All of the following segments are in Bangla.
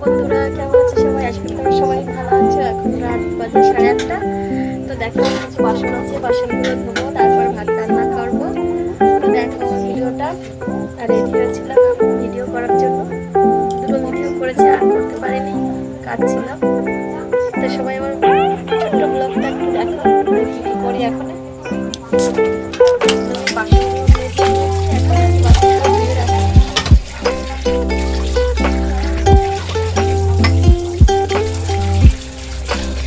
বন্ধুরা, কেমন আছে সবাই? আজকে তোমরা সবাই ভালো আছো। এখন রাত বাজে সাড়ে আটটা। তো দেখো কিছু বাসন আছে, বাসনগুলো ধোবো, তারপর ভাত রান্না করব। তো দেখো ভিডিওটা। রেডি হয়েছিলাম, ভিডিও করার জন্য। দুটো ভিডিও করেছি, আর করতে পারিনি, কাজ ছিল।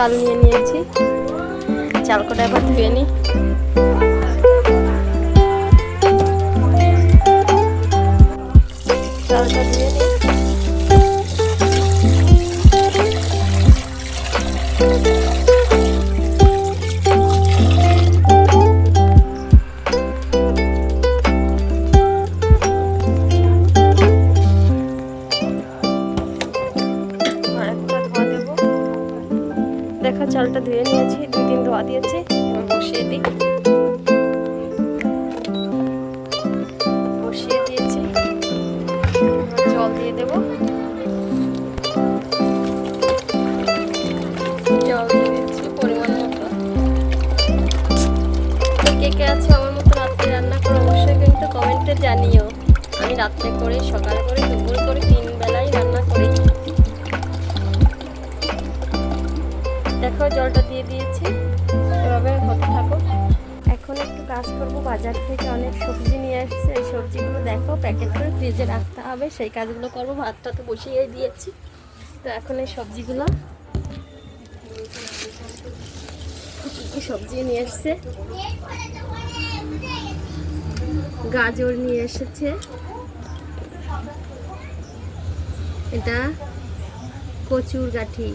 চাল নিয়ে নিয়েছি। চাল কটা এবার ধুয়ে নিই। চালটা ধুয়ে নিই। দেখো চালটা ধুয়ে নিয়েছি, দুই দিন ধোয়া দিয়েছি এবার বসিয়ে দিই। বসিয়ে দিয়েছি। জল দিয়ে দেবো। জল দিয়ে কে কে আছে আমার রাত্রে রান্না করে অবশ্যই কিন্তু জানিও। আমি রাত্রে করে, সকালে করে, দুপুর করে, তিন বেলায় রান্না করি। দেখো জলটা দিয়ে দিয়েছি। এভাবে হতে থাকো। এখন একটু কাজ করব। বাজার থেকে অনেক সবজি নিয়ে আসছে। এই সবজিগুলো দেখো, প্যাকেট করে ফ্রিজে রাখতে হবে। সেই কাজগুলো করব। ভাতটা তো বসিয়ে দিয়েছি। তো এখন এই সবজিগুলো কী সবজি নিয়ে এসছে গাজর নিয়ে এসেছে। এটা কচুর গাঠি।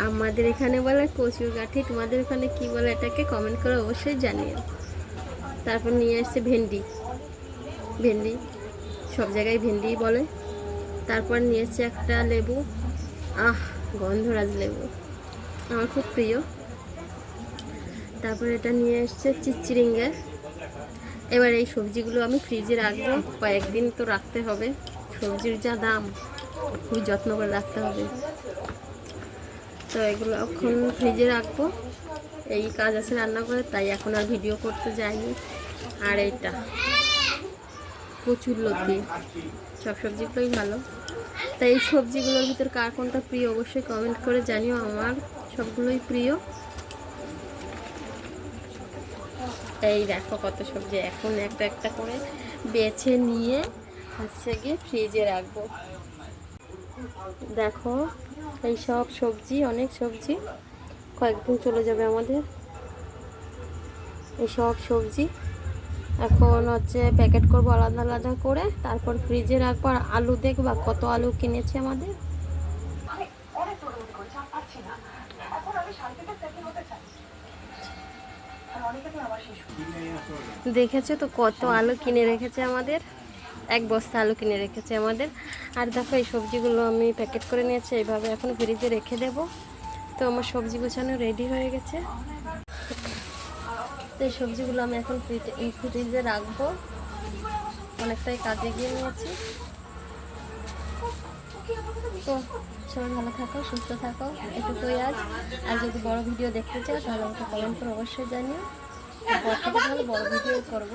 আমাদের এখানে বলে কচুর গাঠি, তোমাদের ওখানে কি বলে এটাকে কমেন্ট করে অবশ্যই জানিও। তারপর নিয়ে আসছে ভেন্ডি। ভেন্ডি, সব জায়গায় ভেন্ডি বলে। তারপর নিয়ে এসছে একটা লেবু। আহ, গন্ধরাজ লেবু। আমার খুব প্রিয়। তারপর এটা নিয়ে এসছে চিচিরিঙ্গা এবার এই সবজিগুলো আমি ফ্রিজে রাখব। কয়েকদিন তো রাখতে হবে। সবজির যা দাম, খুব যত্ন করে রাখতে হবে। তো এগুলো এখন ফ্রিজে রাখব। এই কাজ আছে রান্না করে, তাই এখন আর ভিডিও করতে যাইনি। আর এইটা প্রচুর লতি। সব সবজিগুলোই ভালো। তাই এই সবজিগুলোর ভিতর কার কোনটা প্রিয় অবশ্যই কমেন্ট করে জানিও, আমার সবগুলোই প্রিয়। এই দেখো কত সবজি, এখন একটা একটা করে বেছে নিয়ে হচ্ছে গিয়ে ফ্রিজে রাখব। দেখো, এই সব সবজি, অনেক সবজি। কয়েকদিন চলে যাবে আমাদের। এই সব সবজি। এখন হচ্ছে প্যাকেট করব আলাদা আলাদা করে। তারপর ফ্রিজে রাখব। আর আলু দেখবা, কত আলু কিনেছে আমাদের। দেখেছ তো কত আলু কিনে রেখেছে আমাদের? এক বস্তা আলু কিনে রেখেছে আমাদের। আর দেখো এই সবজিগুলো আমি প্যাকেট করে নিয়েছি, এইভাবে এখন ফ্রিজে রেখে দেব। তো আমার সবজি গোছানো রেডি হয়ে গেছে। তো এই সবজিগুলো আমি এখন ফ্রিজে রাখব। অনেকটাই কাজে গিয়ে নিয়েছি। তো সবাই ভালো থাকো, সুস্থ থাকো, এটুকুই আজ। আর যদি বড় ভিডিও দেখতে চাও, তাহলে আমাকে কমেন্ট করে অবশ্যই জানিও। পর বড় ভিডিও করব।